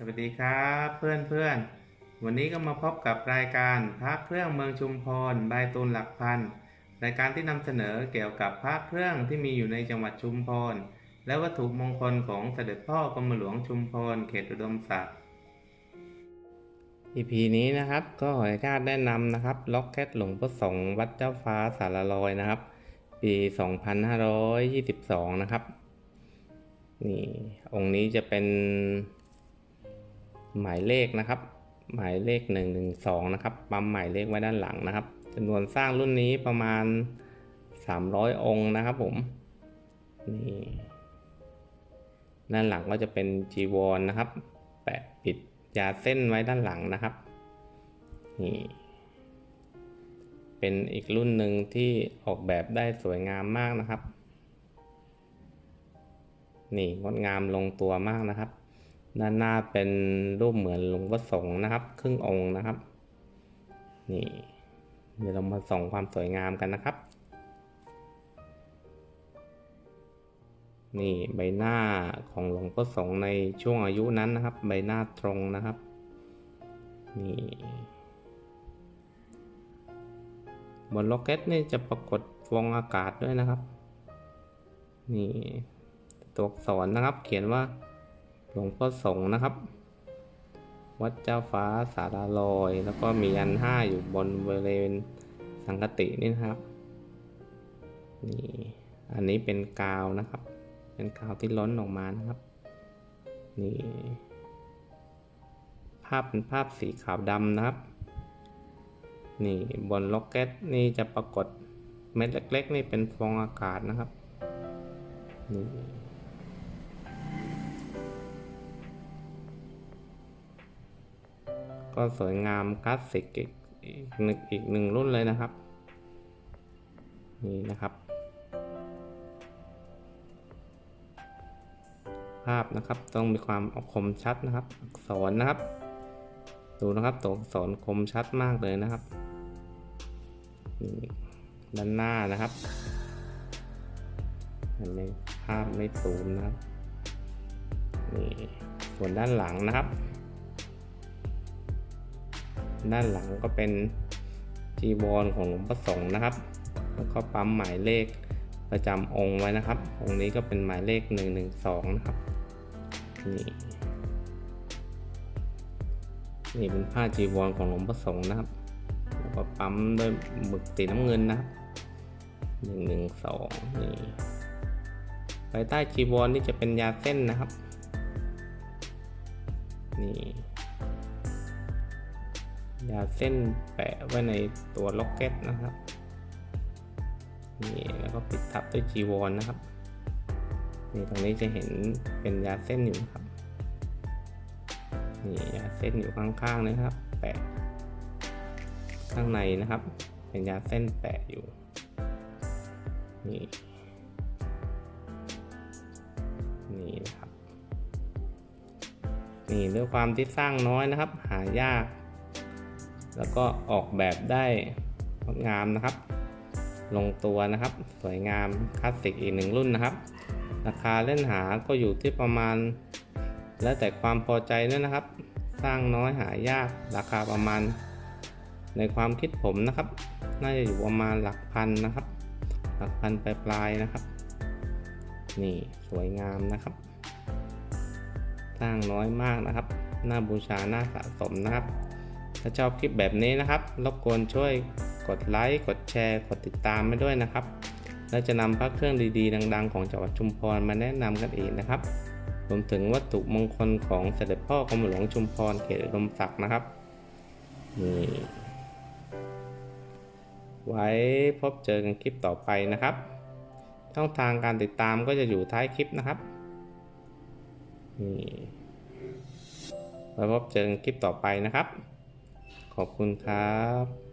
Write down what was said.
สวัสดีครับเพื่อนเพื่อนวันนี้ก็มาพบกับรายการพระเครื่องเมืองชุมพรใบตูนหลักพันรายการที่นำเสนอเกี่ยวกับพระเครื่องที่มีอยู่ในจังหวัดชุมพรและวัตถุมงคลของเสด็จพ่อกรมหลวงชุมพรเขตอุดมศักดิ์ EP นี้นะครับก็ขออนุญาตแนะนำนะครับล็อกเก็ตหลวงพ่อสงฆ์วัดเจ้าฟ้าสารลอยนะครับ ปี 2522 นะครับ นี่องค์นี้จะเป็น หมายเลขนะครับ หมายเลข 112 นะครับ ปั๊มหมายเลขไว้ด้านหลังนะครับจำนวนสร้างรุ่นนี้ประมาณ 300 องค์นะครับผมนี่ด้านหลังก็จะเป็นจีวรนนะครับ แปะปิดยาเส้นไว้ด้านหลังนะครับนี่เป็นอีกรุ่นหนึ่งที่ออกแบบได้สวยงามมากนะครับ นี่งดงามลงตัวมากนะครับ ด้านหน้าเป็นรูปเหมือนหลวงพ่อสงฆ์นะครับ ครึ่งองค์นะครับ นี่เดี๋ยวเรามาส่องความสวยงามกันนะครับ นี่ใบหน้าของหลวงพ่อสงฆ์ในช่วงอายุนั้นนะครับ ใบหน้าตรงนะครับ นี่บนล็อกเก็ตนี่จะปรากฏฟองอากาศด้วยนะครับ นี่ตัวอักษรนะครับ เขียนว่า หลวงพ่อสงฆ์นะครับ วัดเจ้าฟ้าสาราลอย แล้วก็มีอันห้าอยู่บนบริเวณสังกตินี่นะครับนี่อันนี้เป็นกาวนะครับ เป็นกาวที่ล้นออกมานะครับนี่ภาพเป็นภาพสีขาวดำนะครับ นี่บนล็อกเก็ตนี่จะปรากฏเม็ดเล็ก ๆ นี่เป็นฟองอากาศนะครับนี่ ก็สวยงามคลาสสิกอีกอีกหนึ่งอีกหนึ่งรุ่นเลยนะครับ นี่นะครับ ภาพนะครับต้องมีความคมชัดนะครับ อักษรนะครับ ดูนะครับตัวอักษรคมชัดมากเลยนะครับด้านหน้านะครับเห็นไหมภาพไม่ซูมนะครับนี่ส่วนด้านหลังนะครับ ด้านหลังก็เป็นจีวรของหลวงพ่อสงฆ์นะครับ แล้วก็ปั๊มหมายเลขประจำองค์ไว้นะครับ องค์นี้ก็เป็นหมายเลข 112 นะครับ นี่นี่เป็นผ้าจีวรของหลวงพ่อสงฆ์นะครับ แล้วก็ปั๊มด้วยหมึกสีน้ำเงินนะครับ112 นี่ภายใต้จีวรนี่จะเป็นยาเส้นนะครับ นี่ ยาเส้นแปะไว้ในตัวล็อกเก็ตนะครับนี่แล้วก็ปิดทับด้วยจีวรนนะครับนี่ตรงนี้จะเห็นเป็นยาเส้นอยู่ครับนี่ยาเส้นอยู่ข้างๆนะครับ แปะ ข้างในนะครับ เป็นยาเส้นแปะอยู่นี่นี่นะครับนี่ด้วยความที่สร้างน้อยนะครับ หายาก แล้วก็ออกแบบได้งดงามนะครับ ลงตัวนะครับ สวยงามคลาสสิกอีกหนึ่งรุ่นนะครับ ราคาเล่นหาก็อยู่ที่ประมาณ แล้วแต่ความพอใจด้วยนะครับ สร้างน้อยหายากราคาประมาณ ในความคิดผมนะครับ น่าจะอยู่ประมาณหลักพันนะครับ หลักพันปลายๆนะครับ นี่สวยงามนะครับ สร้างน้อยมากนะครับ น่าบูชาน่าสะสมนะครับ ถ้าชอบคลิปแบบนี้นะครับ รบกวนช่วยกดไลค์ กดแชร์ กดติดตามไปด้วยนะครับ และจะนำพระเครื่องดีๆ ดัง ๆ ของจังหวัดชุมพรมาแนะนำกันอีกนะครับ รวมถึงวัตถุมงคลของเสด็จพ่อกรมหลวงชุมพรเขตอุดมศักดิ์นะครับนี่ไว้พบเจอกันคลิปต่อไปนะครับ ช่องทางการติดตามก็จะอยู่ท้ายคลิปนะครับนี่ไว้พบเจอกันคลิปต่อไปนะครับ ขอบคุณครับ